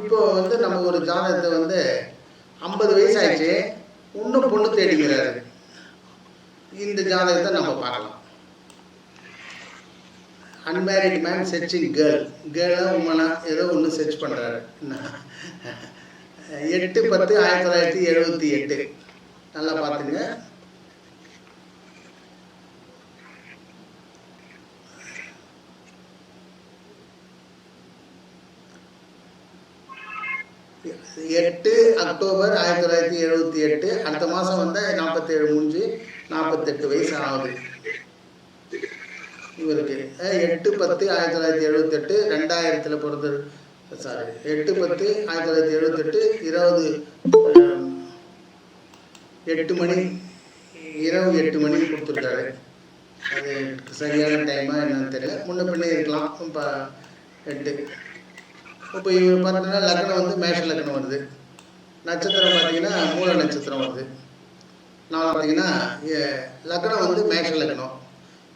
இப்போ வந்து நம்ம ஒரு ஜாதகத்தை வந்து ஐம்பது வயசு ஆயிடுச்சு இன்னும் பொண்ணு தேடிக்கிறாரு. இந்த ஜாதகத்தை நம்ம பார்க்கலாம். அன்மேரிட் மேன் செர்ச்சிங் கேர்ள் கேர்ளா உமனா ஏதோ ஒன்று செர்ச் பண்ணுறாரு எட்டு பத்து ஆயிரத்தி தொள்ளாயிரத்தி எழுபத்தி எட்டு. நல்லா பார்த்துங்க எட்டு அக்டோபர் ஆயிரத்தி தொள்ளாயிரத்தி எழுபத்தி எட்டு அடுத்த மாதம் வந்து நாற்பத்தேழு முடிஞ்சு நாற்பத்தெட்டு வயசு ஆகுது இவருக்கு எட்டு பத்து ஆயிரத்தி தொள்ளாயிரத்தி எழுபத்தெட்டு ரெண்டாயிரத்தில் பிறந்த சாரி எட்டு பத்து ஆயிரத்தி தொள்ளாயிரத்தி எழுபத்தெட்டு இருபது எட்டு மணி இரவு எட்டு மணிக்கு கொடுத்துருக்காரு. அது சரியான டைமா என்னன்னு தெரியல. முன்ன பின்னே இருக்கலாம். இப்போ எட்டு. இப்போ பார்த்தீங்கன்னா லக்னம் வந்து மேஷ லக்னம் வருது. நட்சத்திரம் பார்த்தீங்கன்னா மூல நட்சத்திரம் வருது. நான் பார்த்தீங்கன்னா லக்னம் வந்து மேஷ லக்னம்.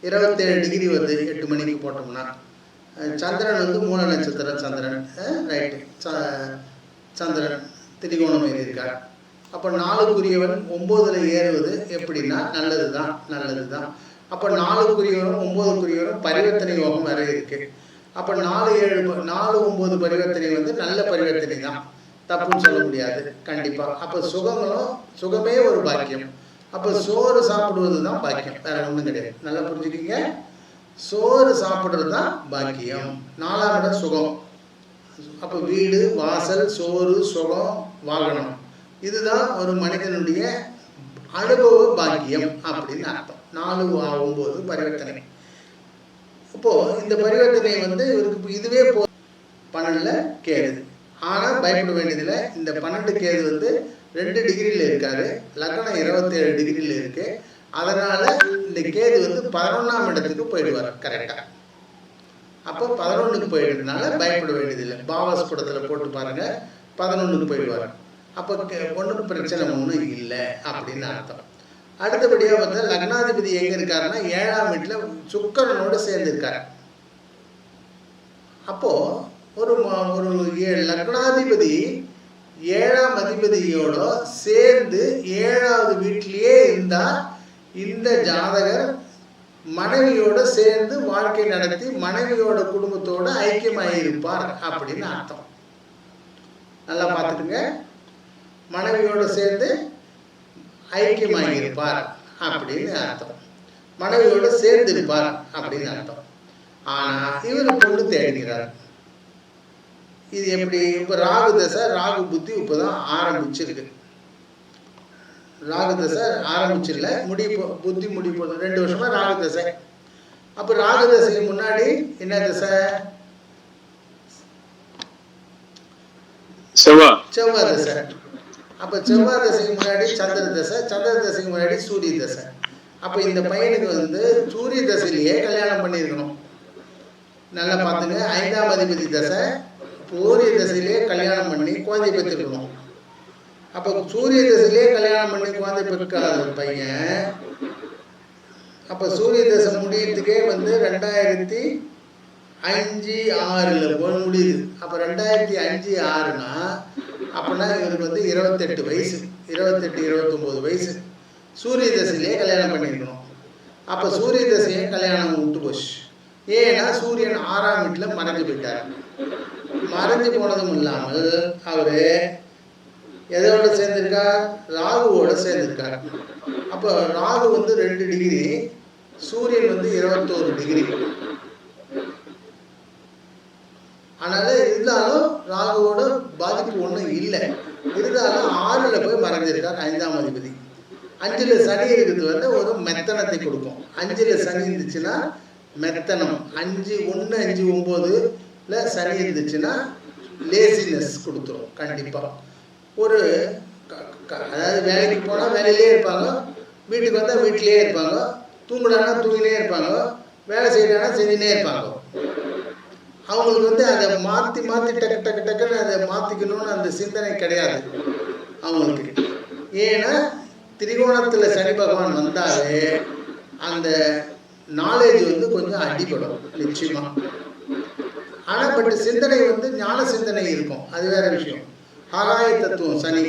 இருபத்தேழு டிகிரி வருது எட்டு மணிக்கு போட்டோம்னா. சந்திரன் வந்து மூல நட்சத்திரம் சந்திரன் ரைட்டு சந்திரன் திரிகோணம் எழுதியிருக்கார். அப்போ நாலுக்குரியவன் ஒம்போதில் ஏறுவது எப்படின்னா நல்லது தான் நல்லது தான் அப்போ நாலுக்குரியவரும் ஒம்போதுக்குரியவரும் பரிவர்த்தனை யோகம் வேறு இருக்குது அப்போ நாலு ஏழு நாலு ஒம்பது பரிவர்த்தனை வந்து நல்ல பரிவர்த்தனை தான். தப்புன்னு சொல்ல முடியாது. கண்டிப்பாக அப்போ சுகங்களும் சுகமே ஒரு பாக்கியம். அப்போ சோறு சாப்பிடுவது தான் பாக்கியம். வேற ஒன்றும் கிடையாது. நல்லா புரிஞ்சுக்கிங்க? சோறு சாப்பிடுறது தான் பாக்கியம். நாலாம் இடம் சுகம். அப்போ வீடு வாசல் சோறு சுகம் வாகனம். இதுதான் ஒரு மனிதனுடைய அனுபவ பாக்கியம் அப்படின்னு அர்த்தம். நாலு வா- ஒன்பது பரிவர்த்தனை. அப்போது இந்த பரிவர்த்தனை வந்து இவருக்கு இதுவே போ பன்னெண்டுல கேது ஆனால் பயப்பட வேண்டியதில்லை. இந்த பன்னெண்டு கேது வந்து ரெண்டு டிகிரியில் இருக்காரு. லக்னம் இருபத்தேழு டிகிரியில் இருக்கு. அதனால இந்த கேது வந்து பதினொன்றாம் இடத்துக்கு போயிடுவார் கரெக்டாக அப்போ பதினொன்றுக்கு போயிடுறதுனால பயப்பட வேண்டியதில்லை. பாவஸ்புடத்தில் போட்டு பாருங்க பதினொன்றுக்கு போயிடுவார். அப்போ ஒன்றும் பிரச்சனை ஒன்றும் இல்லை அப்படின்னு அர்த்தம். அடுத்தபடியாக வந்து லக்னாதிபதி எங்கே இருக்காருன்னா ஏழாம் வீட்டில் சுக்கரனோடு சேர்ந்துருக்கார். அப்போ ஒரு ஒரு லக்னாதிபதி ஏழாம் அதிபதியோட சேர்ந்து ஏழாவது வீட்டிலேயே இருந்தால் இந்த ஜாதகர் மனைவியோட சேர்ந்து வாழ்க்கை நடத்தி மனைவியோட குடும்பத்தோட ஐக்கியமாயிருப்பார் அப்படின்னு அர்த்தம். நல்லா பார்த்துக்குங்க. மனைவியோட சேர்ந்து ஐக்கியமாகியிருப்பார் அப்படின்னு அர்த்தம். மனைவியோட சேர்ந்து இருப்பார் அப்படின்னு அர்த்தம். ஆனா இவர் பொண்ணு தேடுகிறார் இது எப்படி? இப்ப ராகு தசை ராகு புத்தி இப்பதான் ஆரம்பிச்சிருக்கு. ராகு தசை ஆரம்பிச்சிடல முடி புத்தி முடி ரெண்டு வருஷமா ராகு தசை. அப்ப ராகு தசைக்கு முன்னாடி என்ன தசை? செவ்வா. செவ்வாய் தசை. அப்ப செவ்வாய் தசைக்கு முன்னாடி சந்திர தசை சந்திர தசைக்கு முன்னாடி சூரிய தசை. அப்ப இந்த பையனுக்கு வந்து சூரிய தசையிலேயே கல்யாணம் பண்ணியிருக்கணும். நல்லா பார்த்துங்க. ஐந்தாம் அதிபதி தசை சூரிய தசையிலேயே கல்யாணம் பண்ணி குழந்தை பெற்றுக்கணும் அப்போ சூரிய தசையிலேயே கல்யாணம் பண்ணி குழந்தை பெற்காத பையன் அப்போ சூரிய தசை முடியறதுக்கே வந்து ரெண்டாயிரத்தி அஞ்சு ஆறில் முடியுது. அப்போ ரெண்டாயிரத்தி அஞ்சு ஆறுனா அப்படின்னா இவருக்கு வந்து இருபத்தெட்டு வயசு இருபத்தெட்டு இருபத்தொம்போது வயசு. சூரிய தசையிலே கல்யாணம் பண்ணியிருக்கணும். அப்போ சூரிய தசையை கல்யாணம் விட்டு போச்சு. ஏன்னா சூரியன் ஆறாம் வீட்டில் மறைஞ்சு போயிட்டார். மறைஞ்சு போனதும் இல்லாமல் அவர் எதோட சேர்ந்திருக்கார்? ராகுவோட சேர்ந்திருக்கார். அப்போ ராகு வந்து ரெண்டு டிகிரி சூரியன் வந்து இருபத்தோரு டிகிரி அதனால இருந்தாலும் ராகுவோட பாதிப்பு ஒன்றும் இல்லை. இருந்தாலும் ஆறில் போய் மறைஞ்சிருக்கார் ஐந்தாம் அதிபதி. அஞ்சில் சனி இருக்கிறது வந்து ஒரு மெத்தனத்தை கொடுக்கும். அஞ்சில் சனி இருந்துச்சுன்னா மெத்தனம். அஞ்சு ஒன்று அஞ்சு ஒம்போதுல சனி இருந்துச்சுன்னா லேசினஸ் கொடுத்துரும் கண்டிப்பாக ஒரு க- க- அதாவது வேலைக்கு போனால் வேலையிலே இருப்பாங்க வீட்டுக்கு வந்தால் வீட்டிலேயே இருப்பாங்க தூங்கினாங்கன்னா தூங்கினே இருப்பாங்க வேலை செய்யறானா செஞ்சுனே இருப்பாங்க. அவங்களுக்கு வந்து அதை மாற்றி மாற்றி டக்கு டக்கு டக்குன்னு அதை மாற்றிக்கணும்னு அந்த சிந்தனை கிடையாது அவங்களுக்கு. ஏன்னா திரிகோணத்தில் சனி பகவான் வந்தாலே அந்த நாலேஜ் வந்து கொஞ்சம் அடிபடும் நிச்சயமாக ஆனால் பட் சிந்தனை வந்து ஞான சிந்தனை இருக்கும். அது வேற விஷயம். ஆகாய தத்துவம் சனி.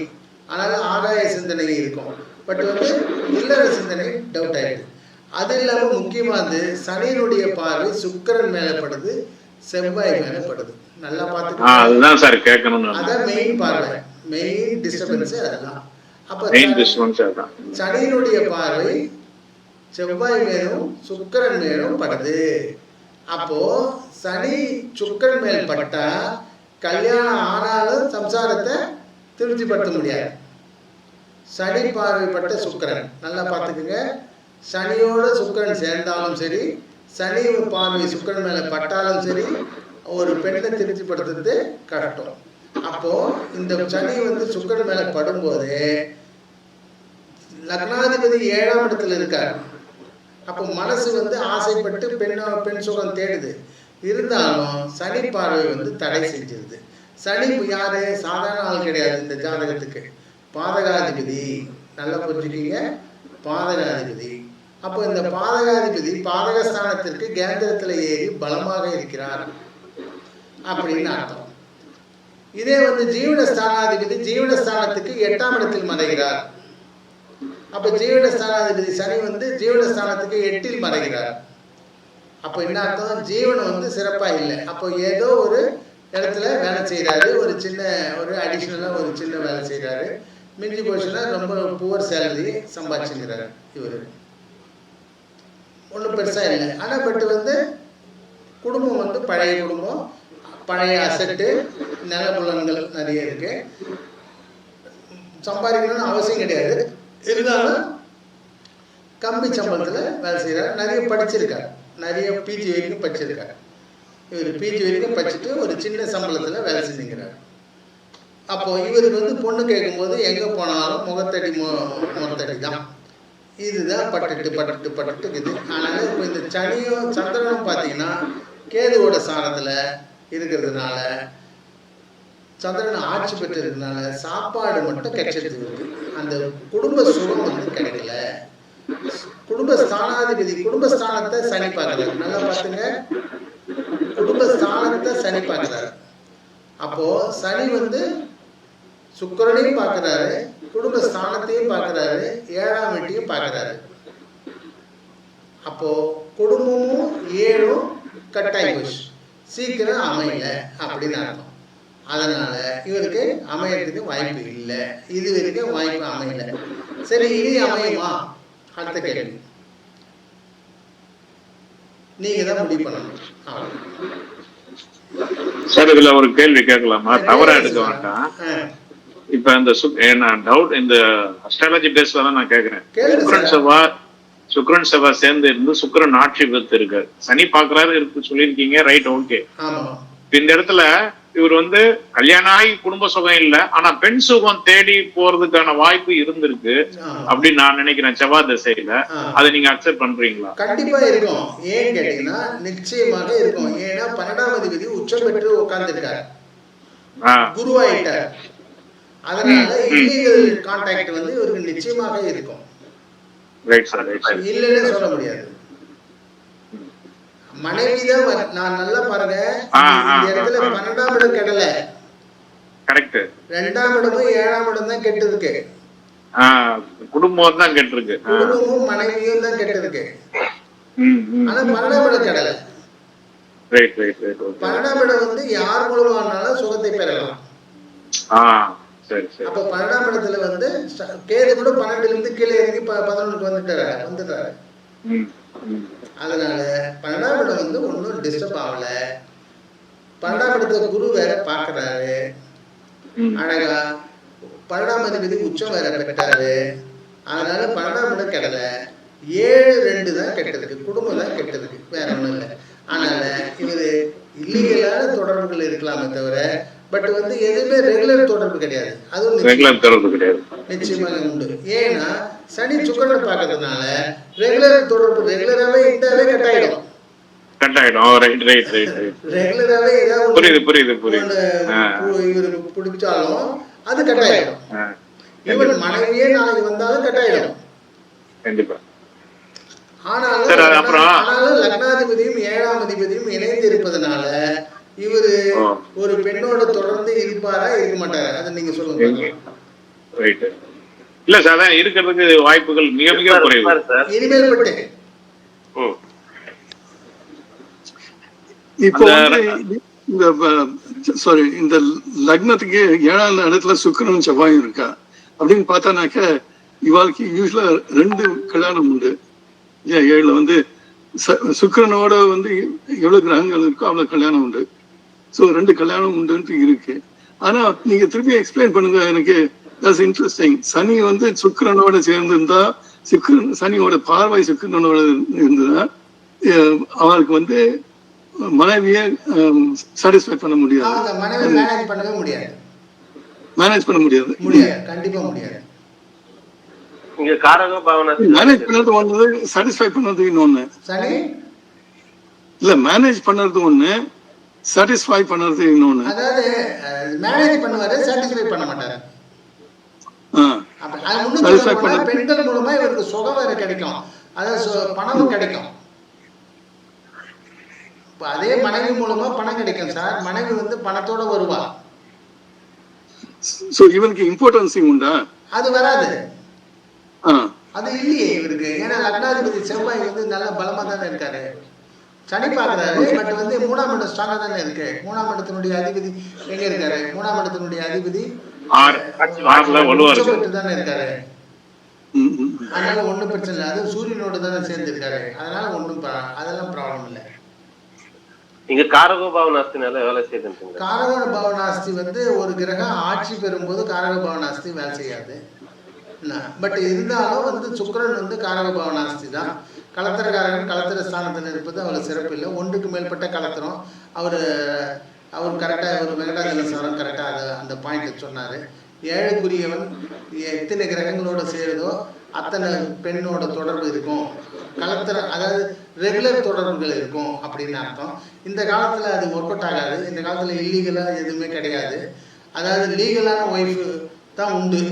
அதனால ஆகாய சிந்தனை இருக்கும். பட் வந்து இல்லற சிந்தனை டவுட் ஆயிடுது. அது இல்லாமல் முக்கியமாக வந்து சனியினுடைய பார்வை சுக்கிரன் மேல படுது செவ்வாய் மேல படுது நல்லா ஆ பார்த்துக்கோங்க அதுதான் சார் கேட்கணும்னு அதான் மெயின் பார்வை. மெயின் டிஸ்டர்பன்ஸ் அதெல்லாம். அப்ப மெயின் சனி- டிஸ்டன்ஸ் அதான். சனியினுடைய பார்வை செவ்வாய் மேலும் சுக்கிரன் மேலும் படுது. அப்போ சனி சுக்கிரன் மேல் பட்டா கல்யாணம் ஆனாலும் சம்சாரத்தை திருப்திப்படுத்த முடியாது. சனி பார்வைப்பட்ட சுக்கிரன். நல்லா பார்த்துக்குங்க. சனியோட சுக்கிரன் சேர்ந்தாலும் சரி சனி பார்வை சுக்கரன் மேல பட்டாலும் சரி ஒரு பெண்ணை திருப்திப்படுத்துறது கஷ்டம். அப்போ இந்த சனி வந்து சுக்கரன் மேல படும்போது லக்னாதிபதி ஏழாம் இடத்துல இருக்கார். அப்போ மனசு வந்து ஆசைப்பட்டு பெண்ணோ பெண் சுகம் தேடுது. இருந்தாலும் சனி பார்வை வந்து தடை செஞ்சிருது. சனி யாரு? சாதாரண ஆள் கிடையாது இந்த ஜாதகத்துக்கு. பாதகாதிபதி. நல்லா புரிஞ்சுக்கீங்க. பாதகாதிபதி. அப்போ இந்த பாதகாதிபதி பாதகஸ்தானத்திற்கு கேந்திரத்தில் ஏறி பலமாக இருக்கிறார் அப்படின்னு அர்த்தம். இதே வந்து ஜீவனஸ்தானாதிபதி ஜீவனஸ்தானத்துக்கு எட்டாம் இடத்தில் மறைகிறார். அப்ப ஜீவனஸ்தானாதிபதி சனி வந்து ஜீவனஸ்தானத்துக்கு எட்டில் மறைகிறார். அப்போ என்ன அர்த்தம்? ஜீவன் வந்து சிறப்பா இல்லை. அப்போ ஏதோ ஒரு இடத்துல வேலை செய்கிறாரு ஒரு சின்ன ஒரு அடிஷ்னலாக ஒரு சின்ன வேலை செய்கிறாரு மிஞ்சி போச்சுன்னா ரொம்ப புவர் சேலரி சம்பாதிச்சுக்கிறாரு இவர். ஒன்றும் பெருசாக இல்லை. ஆனால் பட் வந்து குடும்பம் வந்து பழைய குடும்பம் பழைய அசட்டு நிலப்புலன்கள் நிறைய இருக்கு. சம்பாதிக்கணும்னு அவசியம் கிடையாது. இருந்தாலும் கம்மி சம்பளத்தில் வேலை செய்கிறார் நிறைய படிச்சிருக்கார். நிறைய பிஜி வரைக்கும் படிச்சிருக்கார். இவர் பிஜி வரைக்கும் படிச்சுட்டு ஒரு சின்ன சம்பளத்தில் வேலை செஞ்சுக்கிறார். அப்போது இவருக்கு வந்து பொண்ணு கேட்கும்போது எங்கே போனாலும் முகத்தடி மு முகத்தடி தான் இதுதான் பட்டுட்டு பட்டுட்டு பட்டுட்டு இருக்குது. அதனால இப்போ இந்த சனியும் சந்திரனும் பார்த்தீங்கன்னா கேதுவோட சாரத்தில் இருக்கிறதுனால சந்திரன் ஆட்சி பெற்றதுனால சாப்பாடு மட்டும் கிடைச்சிட்டு இருக்கு அந்த குடும்ப சுகம் வந்து கிடைக்கல. குடும்ப ஸ்தானாதிபதி குடும்பஸ்தானத்தை சனி பார்க்கிறார். நல்லா பார்த்துங்க. குடும்பஸ்தானத்தை சனி பார்க்கிறார். அப்போ சனி வந்து சுக்கிரனையும் பார்க்கிறாரு. குடும்பஸ்தானத்தையும் பார்க்கிறாரு ஏழாம் வீட்டையும் பார்க்கிறாரு. அப்போ குடும்பமும் ஏழும் கட்டாய் போச்சு. சீக்கிரம் அமையல அப்படின்னு அர்த்தம். அதனால இவருக்கு அமையறதுக்கு வாய்ப்பு இல்லை. இது வரைக்கும் வாய்ப்பு அமையல. சரி இனி அமையுமா? அடுத்த கேள்வி. நீங்க தான் முடிவு பண்ணணும். சார் இதுல ஒரு கேள்வி கேட்கலாமா? தவறா எடுக்க வேண்டாம். இப்ப இந்த நான் டவுட் இந்த அஸ்ட்ராலஜி பேஸ்ல தான் நான் கேக்குறேன். சுக்ரன். செவ்வா சுக்ரன் செவ்வா சேர்ந்து இருந்து சுக்கிரன் ஆட்சி பெற்று இருக்கு சனி பாக்குறாரு இருக்கு சொல்லியிருக்கீங்க ரைட் ஓகே இந்த இடத்துல இவர் வந்து கல்யாணம் ஆகி குடும்ப சுகம் இல்ல ஆனா பெண் சுகம் தேடி போறதுக்கான வாய்ப்பு இருந்திருக்கு. அப்படின்னு நான் நினைக்கிறேன் செவ்வாய் திசையில. அதை நீங்க அக்செப்ட் பண்றீங்களா? கண்டிப்பா இருக்கும். ஏன்னு கேட்டீங்கன்னா நிச்சயமாக இருக்கும். ஏன்னா பன்னெண்டாம் அதிபதி உச்சம் பெற்று உட்கார்ந்துருக்காரு. குருவாயிட்டார். அதனால இல்லீகல் கான்டாக்ட் வந்து இவருக்கு நிச்சயமாக இருக்கும். இல்லைன்னு சொல்ல முடியாது. மனைவி தான் வ- நான் நல்லா பாருங்க. இந்த இடத்துல. பன்னெண்டாம் இடம் கெடல. கரெக்ட் ரெண்டாம் இடமும் ஏழாம் இடம் தான் கெட்டு இருக்கு ஆஹ் குடும்பம் தான் கேட்டிருக்கு. குடும்பமும் மனைவியும் தான் கெட்டு இருக்கு ம், ம். ஆனா பன்னெண்டாம் இடம் கெடல. பன்னெண்டாம் இடம் வந்து யார் மூலமானாலும் சுகத்தை பெறலாம். அப்ப பன்னெண்டாம் இடத்துல வந்து கேது கூட பன்னெண்டுல இருந்து கீழே இறங்கி பதினொன்றுக்கு வந்துட்டாரு வந்துட்டாரு. அதனால பன்னெண்டாம் இடம் வந்து ஒன்றும் டிஸ்டர்ப் ஆகல. பன்னெண்டாம் இடத்துல குரு வேற பார்க்கறாரு ம். அழகா பன்னெண்டாம் அதிபதி உச்சம் வேற பெற்றாரு. அதனால பன்னெண்டாம் இடம் கெடல. ஏழு ரெண்டு தான் கெட்டதுக்கு குடும்பம் தான் கெட்டதுக்கு வேற ஒன்றும் இல்லை. அதனால இவர் இல்லீகலான தொடர்புகள் இருக்கலாமே தவிர பட் வந்து எதுவுமே ரெகுலர் தொடர்பு கிடையாது. அதுவும் நிச்சயம். ரெகுலர் தொடர்பு கிடையாது. நிச்சயமாக உண்டு. ஏன்னா சனி சுக்கரனை பார்க்கறதுனால ரெகுலர் தொடர்பு ரெகுலராகவே இருந்தாவே கட் ஆயிடும் கட் ஆயிடும் ரைட் ரைட் ரைட் ரைட் ரெகுலராகவே ஏதாவது புரியுது புரியுது புரியுது. ஒண்ணு ஆ, பு- இவருக்கு பிடிச்சாலும் அது கட் ஆயிடும். இவன் மனைவியே நாளைக்கு வந்தாலும் கட் ஆயிடும் கண்டிப்பா. ஆனாலும் அது ஆனாலும் லக்னாதிபதியும் ஏழாம் அதிபதியும் இணைந்து இருப்பதனால இவரு. ஒரு பெண்ணோட தொடர்ந்து இருப்பாரா இருக்க மாட்டாரா? அதை நீங்க சொல்லுங்க. ரைட் இல்ல சார் அதான் இருக்கிறதுக்கு வாய்ப்புகள் மிக மிக குறைவு. இனிமேல் பட்டு இப்போ இந்த சாரி இந்த லக்னத்துக்கு ஏழாம் இடத்துல சுக்கிரன் செவ்வாயும் இருக்கா? அப்படின்னு பார்த்தானாக்க இவாளுக்கு யூஸ்வலா ரெண்டு கல்யாணம் உண்டு. ஏழுல வந்து ச- சுக்கிரனோட வந்து எவ்வளவு கிரகங்கள் இருக்கோ அவ்வளவு கல்யாணம் உண்டு. ஸோ ரெண்டு கல்யாணம் உண்டுன்ட்டு இருக்கு. ஆனா நீங்க திருப்பி எக்ஸ்பிளைன் பண்ணுங்க எனக்கு தட்ஸ் இன்ட்ரெஸ்டிங் சனி வந்து சுக்கிரனோட சேர்ந்து இருந்தா சுக்கிரன் சனியோட பார்வை சுக்கிரனோட இருந்ததுன்னா அஹ் அவளுக்கு வந்து மனைவியை சாட்டிஸ்ஃபை பண்ண முடியாது. மேனேஜ் பண்ணவே முடியாது. மேனேஜ் பண்ண முடியாது. மேனேஜ் பண்ணது ஒண்ணு சாட்டிஸ்ஃபை பண்ணது இன்னொன்னு. சனி? இல்ல மேனேஜ் பண்ணது ஒண்ணு சாட்டிஸ்ஃபை பண்ணது இன்னொன்னு. அதாவது மேனேஜ் பண்ணுவாரு சாட்டிஸ்ஃபை பண்ண மாட்டாரு. போனா பண்ண- பெண்கள் மூலமா இவருக்கு சுகம் வேற கிடைக்கும். அதாவது பணமும் கிடைக்கும். அதே மனைவி மூலமா பணம் கிடைக்கும் சார். மனைவி வந்து பணத்தோட வருவா. சோ இவனுக்கு இம்பார்ட்டன்சி உண்டா? அது வராது. அது இல்லையே இவருக்கு. ஏன்னா லக்னாதிபதி செவ்வாய் வந்து நல்ல பலமா தானே இருக்காரு. சனி பார்க்கறாரு பட் வந்து மூணாம் இடம் ஸ்ட்ராங்கா தானே இருக்கு. மூணாம் இடத்தினுடைய அதிபதி எங்க இருக்காரு? மூணாம் இடத்தினுடைய அதிபதி தானே இருக்காரு. அதனால ஒண்ணும் பிரச்சனை இல்லை. அது சூரியனோட தானே சேர்ந்திருக்காரு. அதனால ஒண்ணும் அதெல்லாம் ப்ராப்ளம் இல்லை. இங்க காரக பாவனாஸ்தினால வேலை செய்யுதுன்றீங்க காரக பவனாஸ்தி வந்து ஒரு கிரகம் ஆட்சி பெறும்போது காரக பவனாஸ்தி வேலை செய்யாது. பட் இருந்தாலும் வந்து சுக்கிரன் வந்து காரக பவனாஸ்தி தான். கலத்திரக்காரகன் கலத்திர ஸ்தானத்தில் இருப்பது அவர் சிறப்பு இல்லை. ஒன்றுக்கு மேற்பட்ட கலத்திரம் அவர் அவர் கரெக்டாக ஒரு வெங்கடாஜலசாரம் கரெக்டாக அதை அந்த பாயிண்ட்டை சொன்னார். ஏழுக்குரியவன் எத்தனை கிரகங்களோட சேருதோ அத்தனை பெண்ணோட தொடர்பு இருக்கும். கலத்திர அதாவது ரெகுலர் தொடர்புகள் இருக்கும் அப்படின்னு அர்த்தம். இந்த காலத்தில் அது ஒர்க் அவுட் ஆகாது. இந்த காலத்தில் இல்லீகலாக எதுவுமே கிடையாது. அதாவது லீகலான ஒய்ஃபு தான் உண்டு.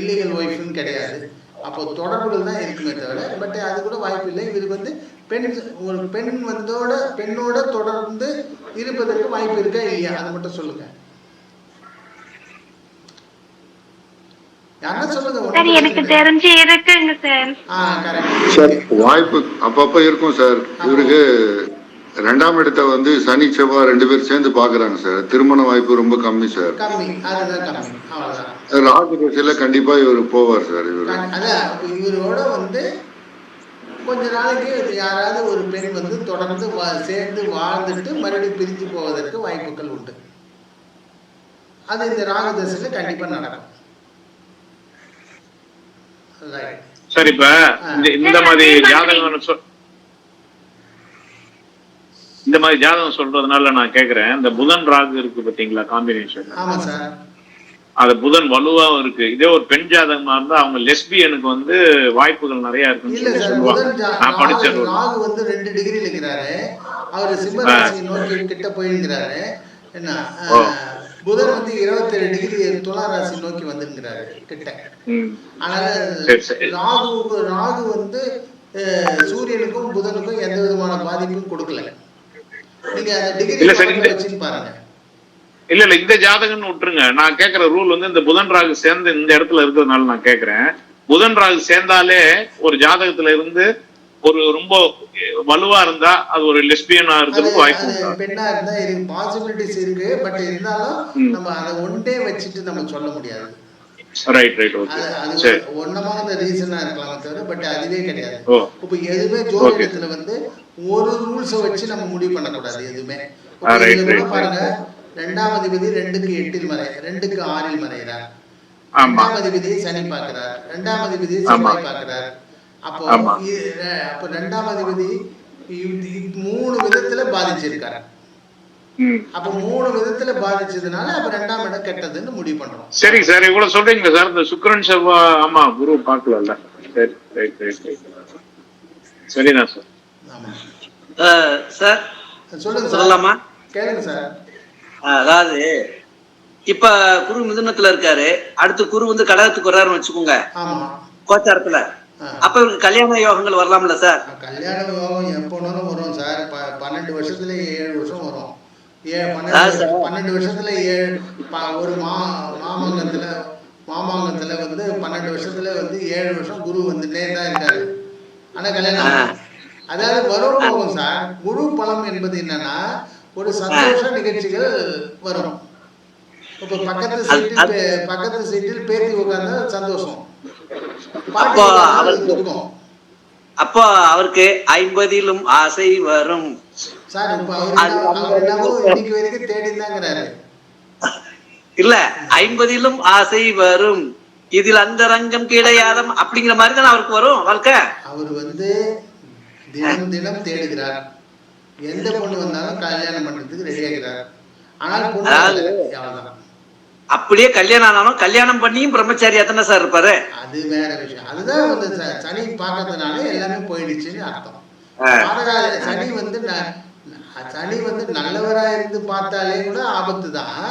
இல்லீகல் ஒய்ஃபுன்னு கிடையாது. அப்போ தொடர்புகள் தான் இருக்குமே தவிர பட் அது கூட வாய்ப்பு இல்லை. இவருக்கு வந்து பெண் ஒரு பெண் வந்தோட பெண்ணோட தொடர்ந்து இருப்பதற்கு வாய்ப்பு இருக்கா இல்லையா? அதை மட்டும் சொல்லுங்க. யாரா சொல்லுங்க சார் ஒண்ணும் எனக்கு பிரச்சனை இல்லை. தெரிஞ்சு இருக்குங்க சார். ஆ கரெக்ட் சார் வாய்ப்பு அப்பப்ப இருக்கும் சார். இவருக்கு ரெண்டாம் இடத்தை வந்து சனி செவ்வாய் ரெண்டு பேரும் சேர்ந்து பாக்குறாங்க சார். திருமண வாய்ப்பு ரொம்ப கம்மி சார். ராகு திசையில கண்டிப்பா இவர் போவார் சார் இவர். இவரோட வந்து கொஞ்ச நாளைக்கு யாராவது ஒரு பெண் வந்து தொடர்ந்து சேர்ந்து வாழ்ந்துட்டு மறுபடியும் பிரிஞ்சு போவதற்கு வாய்ப்புகள் உண்டு. அது இந்த ராகு தசையில கண்டிப்பா நடக்கும். சார் இப்ப இந்த மாதிரி ஜாதகம் இந்த மாதிரி ஜாதகம் சொல்றதுனால நான் கேக்குறேன். இந்த புதன் ராகு இருக்கு பாத்தீங்களா காம்பினேஷன் அது புதன் வலுவாவும் இருக்கு. இதே ஒரு பெண் ஜாதகமா இருந்தா அவங்க லெஸ்பியனுக்கு வந்து வாய்ப்புகள் நிறைய இருக்குன்னு சொல்லுவாங்க. ஜா- நான் படிச்ச ராகு. ராகு வந்து ரெண்டு டிகிரில இருக்கிறாரு. அவர் சிம்மராசி நோக்கி கிட்ட போயிருக்கிறாரு. என்ன? புதன் வந்து இருபத்தேழு டிகிரி துலா ராசி நோக்கி வந்திருக்கிறாரு கிட்ட. அதனால. ராகுவுக்கு ராகு வந்து சூரியனுக்கும் புதனுக்கும் எந்த விதமான பாதிப்பும் கொடுக்கல. நீங்க அந்த டிகிரி இல்ல பாருங்க. இல்ல இல்ல இந்த ஜாதகம்னு விட்டுருங்க. நான் கேக்குற ரூல் வந்து இந்த புதன் ராகு சேர்ந்து இந்த இடத்துல இருக்கிறதுனால நான் கேக்குறேன். புதன் ராகு சேர்ந்தாலே ஒரு ஜாதகத்துல இருந்து ஒரு ரொம்ப வலுவா இருந்தா அது ஒரு லெஸ்பியனா இருக்கிறதுக்கு வாய்ப்பு பெண்ணா இருந்தா பாசிபிலிட்டிஸ் இருக்கு பட் இருந்தாலும். நம்ம அதை ஒன்றே வச்சுட்டு நம்ம சொல்ல முடியாது. ரைட் ரைட் ஓகே சரி. ஒன்னமான ரீசனா இருக்கலாமே தவிர பட் அதுவே கிடையாது. இப்ப எதுவுமே ஜோதிடத்துல வந்து ஒரு ரூல்ஸ வச்சு நம்ம முடிவு பண்ணக்கூடாது எதுவுமே. right, பாருங்க ரெண்டாம் அதிபதி ரெண்டுக்கு எட்டில் மறை ரெண்டுக்கு ஆறில் மறைகிறார். ரெண்டாம் அதிபதியை சனி பார்க்கிறார். ரெண்டாம் அதிபதியை ஆமா. செவ்வாய் பார்க்கிறார். அப்போ அப்போ ரெண்டாம் அதிபதி மூணு விதத்துல பாதிச்சிருக்காரு. அப்போ மூணு விதத்துல பாதிச்சதுனால அப்ப ரெண்டாம் இடம் கெட்டதுன்னு முடிவு பண்றோம். சரிங்க சார் இவ்வளவு சொல்றீங்களா சார் இந்த சுக்கிரன் செவ்வாய் ஆமா குரு சரி சார் சார் சொல்லுங்க சார். சொல்லலாமா? கேளுங்க சார். அதாவது இப்ப குரு மிதுனத்துல இருக்காரு. அடுத்து குரு வந்து கடகத்துக்கு வர்றாருன்னு வச்சுக்கோங்க. ஆமா. கோச்சாரத்துல. அப்ப இவருக்கு கல்யாண யோகங்கள் வரலாம்ல சார்? கல்யாண யோகம் எப்போனாலும் வரும் சார். பன்னெண்டு வருஷத்துல ஏழு வருஷம் பன்னெண்டு வருஷத்துல ஒரு மா மாமாங்கத்துல மாமாங்கத்துல வந்து பன்னெண்டு வருஷத்துல வந்து ஏழு வருஷம் குரு வந்துட்டே தான் இருக்காரு. ஆனா கல்யாணம். அதாவது வரும் போகும் சார். குரு பலம் என்பது என்னன்னா ஒரு சந்தோஷ நிகழ்ச்சிகள் வரும். இப்ப பக்கத்து சீட்டில் பக்கத்து சீட்டில் பேத்தி உட்கார்ந்தா சந்தோஷம். பாட்டி துக்கம். அப்போ அவருக்கு ஐம்பதிலும் ஆசை வரும். இல்ல ஐம்பதிலும் ஆசை வரும். இதில் அந்த ரங்கம் கிடையாதம் அப்படிங்கிற மாதிரி தானே அவருக்கு வரும் வாழ்க்கை? அவர் வந்து தினம் தினம் தேடுகிறார். எந்த பொண்ணு வந்தாலும் கல்யாணம் பண்றதுக்கு ரெடி ஆகிறார். ஆனால் பொண்ணு அதாவது- வரல. அவ்வளவுதான் அப்படியே கல்யாணம் ஆனாலும் கல்யாணம் பண்ணியும் பிரம்மச்சாரியா தானே சார் இருப்பாரு? அது வேற விஷயம். அதுதான் வந்து சனி பார்க்கறதுனால எல்லாமே போயிடுச்சுன்னு அர்த்தம். சனி வந்து சனி வந்து நல்லவரா இருந்து பார்த்தாலே கூட ஆபத்து தான்.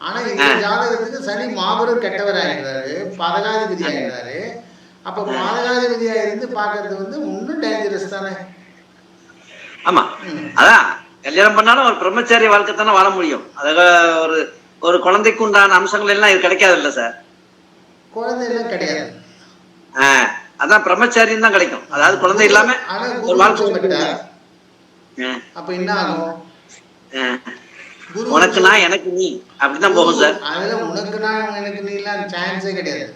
ஆனா இந்த. ஜாதகத்துக்கு சனி மாபெரும் கெட்டவராகிறாரு பாதகாதிபதி ஆகிறாரு அப்ப பாதகாதிபதியா இருந்து பார்க்கறது வந்து இன்னும் டேஞ்சரஸ் தானே. ஆமா. அதான் கல்யாணம் பண்ணாலும் ஒரு பிரம்மச்சாரி வாழ்க்கை தானே வாழ முடியும். அதாக ஒரு ஒரு குழந்தைக்கு உண்டான அம்சங்கள் எல்லாம் இது கிடைக்காது இல்ல சார்? குழந்தை எல்லாம் கிடையாது அதான் பிரம்மச்சாரியும் தான் கிடைக்கும். அதாவது குழந்தை இல்லாம ஒரு வாழ்க்கை அப்ப என்ன ஆகும்? உனக்கு நான் எனக்கு நீ. அப்படிதான் போகும் சார். அதுல உனக்கு நான் எனக்கு நீ எல்லாம் சான்ஸே கிடையாது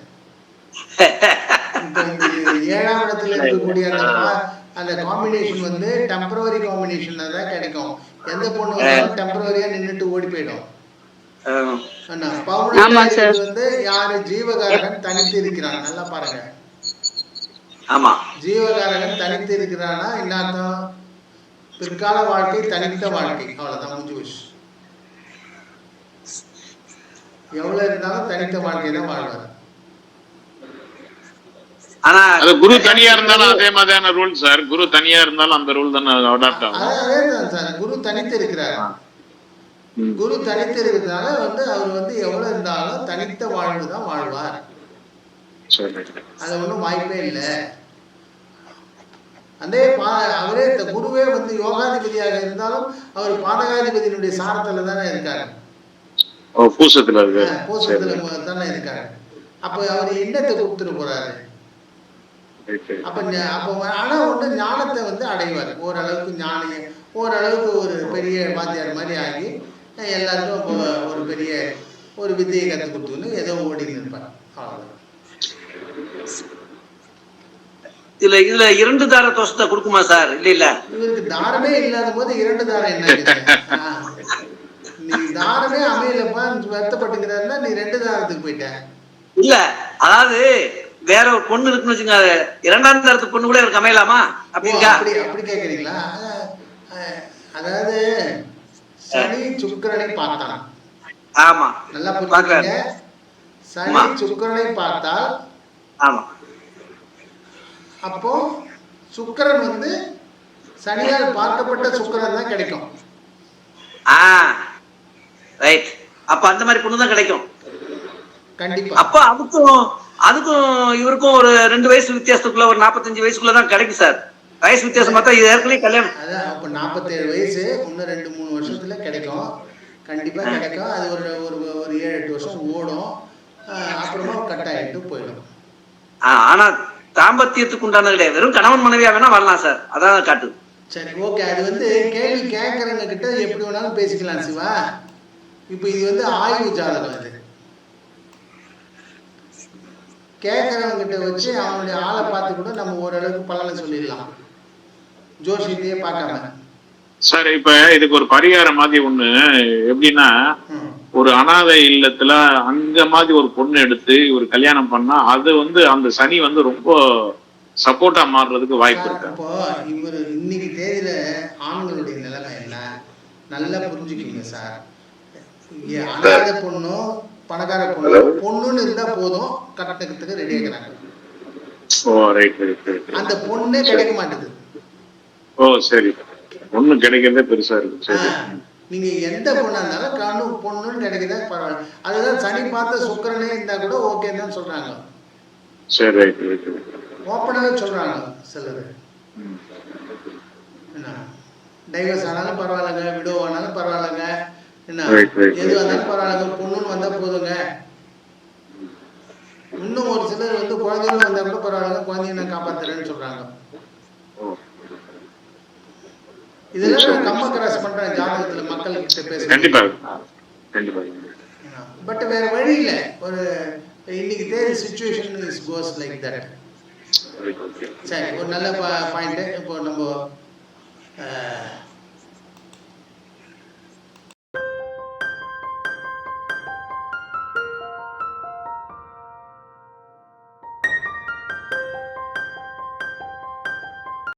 ஏழாம் இடத்துல இருக்கக்கூடிய அந்த அந்த காம்பினேஷன் வந்து டெம்பரவரி காம்பினேஷன் தான் கிடைக்கும். எந்த பொண்ணு டெம்பரவரியா நின்னுட்டு ஓடி போயிடும். வந்து யாரு? ஜீவகாரகன் தனித்து இருக்கிறான்? நல்லா பாருங்க. ஆமா. ஜீவகாரகன் தனித்து இருக்கிறான்னா என்ன அர்த்தம் பிற்கால வாழ்க்கை தனித்த வாழ்க்கை. அவ்வளவுதான் முடிஞ்சு போச்சு. எவ்வளவு இருந்தாலும் தனித்த வாழ்க்கை தான் வாழ்வார். ஆனா அது குரு தனியா இருந்தாலும் அதே மாதிரியான ரூல் சார். குரு தனியா இருந்தாலும் அந்த ரூல் தானே அடாப்ட் ஆகும். அதான் அதே தான் சார். குரு தனித்து இருக்கிறார். குரு தனித்து இருக்கிறதுனால வந்து அவர் வந்து எவ்வளவு இருந்தாலும் தனித்த வாழ்வு தான் வாழ்வார் அது ஒன்றும் வாய்ப்பே இல்லை. அதே பா அவரே இந்த குருவே வந்து யோகாதிபதியாக இருந்தாலும் அவர் பாதகாதிபதியினுடைய சாரத்துல தானே இருக்காரு. பூசத்துல பூசத்துல தானே இருக்காரு. அப்ப அவர் எண்ணத்தை கொடுத்துட்டு போறாரு? அப்ப அப்ப ஆனா ஒண்ணு ஞானத்தை வந்து அடைவார். ஓரளவுக்கு ஞானி ஓரளவுக்கு ஒரு பெரிய வாத்தியார் மாதிரி ஆகி எல்லாருக்கும் ஒரு பெரிய ஒரு வித்தையை கற்றுக் கொடுத்துன்னு ஏதோ இருப்பார் அவ்வளவுதான். இதுல இதுல இரண்டு தார தோஷத்தை கொடுக்குமா சார்? இல்ல இல்ல. இவருக்கு தாரமே இல்லாத போது இரண்டு தாரம் என்ன. நீ தாரமே அமையலப்பா வருத்தப்பட்டுக்கிறாருன்னா நீ ரெண்டு தாரத்துக்கு போயிட்ட. இல்ல அதாவது வேற ஒரு பொண்ணு இருக்குன்னு வச்சுங்க இரண்டாம் தரத்து பொண்ணு கூட இவருக்கு அமையலாமா? ஓ, அப்படிங்கா அப்படி அப்படி கேக்குறீங்களா? அதாவது சனி சுக்கிரனை பார்த்தான் ஆமா. நல்லா. புரிஞ்சுக்கங்க. சனி. சுக்கிரனை பார்த்தால் ஆமா. அப்போ சுக்கிரன் வந்து சனியால் பார்க்கப்பட்ட சுக்கிரன் தான் கிடைக்கும். ஆ. ரைட் அப்ப அந்த மாதிரி பொண்ணு தான் கிடைக்கும். கண்டிப்பா. அப்ப அதுக்கும் அதுக்கும் இவருக்கும் ஒரு ரெண்டு வயசு வித்தியாசத்துக்குள்ள ஒரு நாற்பத்தஞ்சு வயசுக்குள்ள தான் கிடைக்கும் சார் வயசு வித்தியாசம் பார்த்தா இது ஏற்கனவே கல்யாணம். அதான் அப்போ நாற்பத்தேழு வயசு இன்னும் ரெண்டு மூணு வருஷத்துல கிடைக்கும். கண்டிப்பா கிடைக்கும். அது ஒரு ஒரு ஒரு ஏழு எட்டு வருஷம் ஓடும். அப்புறமா கட் ஆகிட்டு போயிடும். ஆனா தாம்பத்தியத்துக்கு உண்டானது கிடையாது. வெறும் கணவன் மனைவியா வேணா வரலாம் சார். அதான் காட்டுது சரி ஓகே. அது வந்து கேள்வி கேட்கறவங்க கிட்ட எப்படி வேணாலும் பேசிக்கலாம் சிவா. இப்போ இது வந்து ஆய்வு ஜாதகம் இது கேட்கறவங்க கிட்ட வச்சு அவனுடைய ஆளை பார்த்து கூட நம்ம ஓரளவுக்கு பலனை சொல்லிடலாம். ஜோசியத்தையே பார்க்காம. சார் இப்ப இதுக்கு ஒரு பரிகாரம் மாதிரி ஒண்ணு. எப்படின்னா. ஒரு அனாதை இல்லத்துல அங்க மாதிரி ஒரு பொண்ணு எடுத்து இவர் கல்யாணம் பண்ணா அது வந்து அந்த சனி வந்து ரொம்ப சப்போர்ட்டா மாறுறதுக்கு வாய்ப்பு இருக்கு? இப்போ இவர் இன்னைக்கு தேதியில ஆண்களுடைய நிலைமை என்ன? நல்லா புரிஞ்சுக்கிங்க சார்? அனாதை பொண்ணும் பணக்கார பொண்ணு பொண்ணுன்னு இருந்தா போதும் கட்டணத்துக்கு ரெடி ஆகிறாங்க ஓ ரைட் ரைட் ரைட் அந்த பொண்ணே கிடைக்க மாட்டேது. ஓ சரி. ஒண்ணு கிடைக்கிறதே பெருசா இருக்கு சரி. நீங்க எந்த பொண்ணா இருந்தாலும் கண்ணு பொண்ணுன்னு கிடைக்குதா பரவாயில்ல. அதுதான் சனி பார்த்த சுக்கிரனே இருந்தா கூட ஓகே தான் சொல்றாங்க. சரி ரைட் ரைட் ஓப்பனாவே சொல்றாங்க சிலர் என்ன? டைவர்ஸ் ஆனாலும் பரவாயில்லைங்க விடோ ஆனாலும் பரவாயில்லைங்க. என்ன? எது. வந்தாலும் பரவாயில்ல பொண்ணுன்னு வந்தா போதுங்க. இன்னும் ஒரு சிலர் வந்து குழந்தைங்க வந்தா கூட பரவாயில்ல குழந்தைய நான் காப்பாத்துறேன்னு சொல்றாங்க. இதெல்லாம் கம்ம கிராஸ் பண்றேன் ஜாதகத்துல மக்கள் கிட்ட பேச கண்டிப்பா கண்டிப்பா பட் வேற வழி இல்ல. ஒரு இன்னைக்கு தேதி situation is goes like that சரி ஒரு நல்ல பாயிண்ட் இப்போ நம்ம